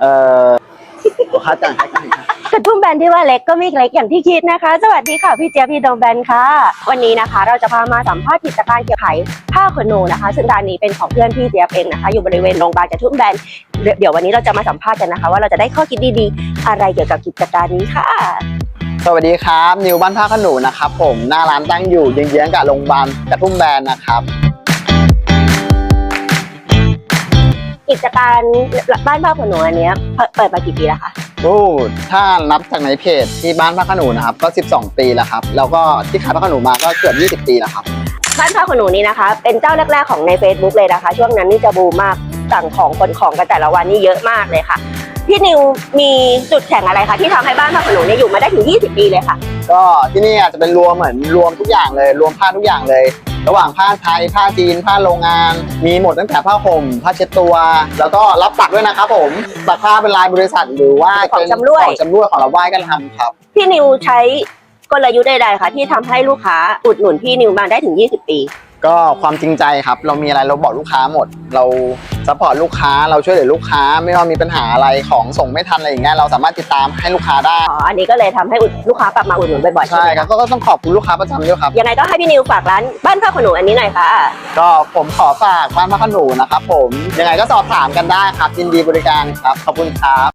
เอ่อค่าจ้างค่าจ้างครับ กระทุ่มแบนที่ว่าเล็กก็ไม่เล็กอย่างที่คิดนะคะ สวัสดีค่ะพี่เจี๊ยบพี่ดงแบนค่ะ วันนี้นะคะ เราจะพามาสัมภาษณ์กิจการเกี่ยวกับขายผ้าขนหนูนะคะ ซึ่งร้านนี้เป็นของเพื่อนพี่เจี๊ยบเองนะคะ อยู่บริเวณโรงพยาบาลกระทุ่มแบนเดี๋ยวเดี๋ยววันนี้เราจะมาสัมภาษณ์กันนะคะ ว่าเราจะได้ข้อคิดดีๆ อะไรเกี่ยวกับกิจการนี้ค่ะ สวัสดีครับ นิวบ้านท่าขนุนนะครับผมหน้าร้านตั้งอยู่เยื้องๆกับโรงพยาบาลกระทุ่มแบนนะครับ กิจการบ้านผ้าขนหนูอันเนี้ยเปิดเปิดมากี่ปีแล้วคะโอ้ถ้านับจากในเพจที่บ้านพระขนุนนะครับก็ 12 ปีแล้วครับ แล้วก็ที่ขายพระขนุนมาก็เกือบ 20 ปีแล้วครับบ้านผ้าขนหนูนี้นะคะ เป็นเจ้าแรกๆของใน Facebook เลยนะคะ ช่วงนั้นนี่จะบูมมากสั่งของคนของกันแต่ละวันนี่เยอะมากเลยค่ะพี่นิวมีจุดแข็งอะไรคะที่ทำให้บ้านผ้าขนหนูเนี่ยอยู่มาได้ถึง 20 ปีเลยค่ะ ก็ที่นี่อาจจะเป็นรวมเหมือนรวมทุกอย่างเลย รวมผ้าทุกอย่างเลย ระหว่างผ้าไทย ผ้าจีน ผ้าโรงงาน มีหมดตั้งแต่ผ้าห่ม ผ้าเช็ดตัว แล้วก็รับตักด้วยนะครับผมตักผ้าเป็นลายบริษัทหรือว่าของเป็นจำร่วย ของจำรวยของเราไหว้กันทำครับ พี่นิวใช้กลยุทธ์ใดๆคะที่ทำให้ลูกค้าอุดหนุนพี่นิวมาได้ถึง 20 ปี ก็ความจริงใจครับ เรามีอะไรเราบอกลูกค้าหมด เราซัพพอร์ตลูกค้าเราช่วยเหลือลูกค้า ไม่ว่ามีปัญหาอะไรของส่งไม่ทันอะไรอย่างเงี้ยเราสามารถติดตามให้ลูกค้าได้อ๋ออันนี้ก็เลยทำให้อุดลูกค้ากลับมาอุดหนุนบ่อยๆใช่ใช่ไหมครัคะบก็ก็ต้องขอบคุณลูกค้าประจำด้วยครับ ยังไงก็ให้พี่นิวฝากร้านบ้านผ้าขนหนูอันนี้หน่อยค่ะ ก็ผมขอฝากบ้านพระขนูนะครับผมยังไงก็สอบถามกันได้ครับยินดีบริการครับขอบคุณครับ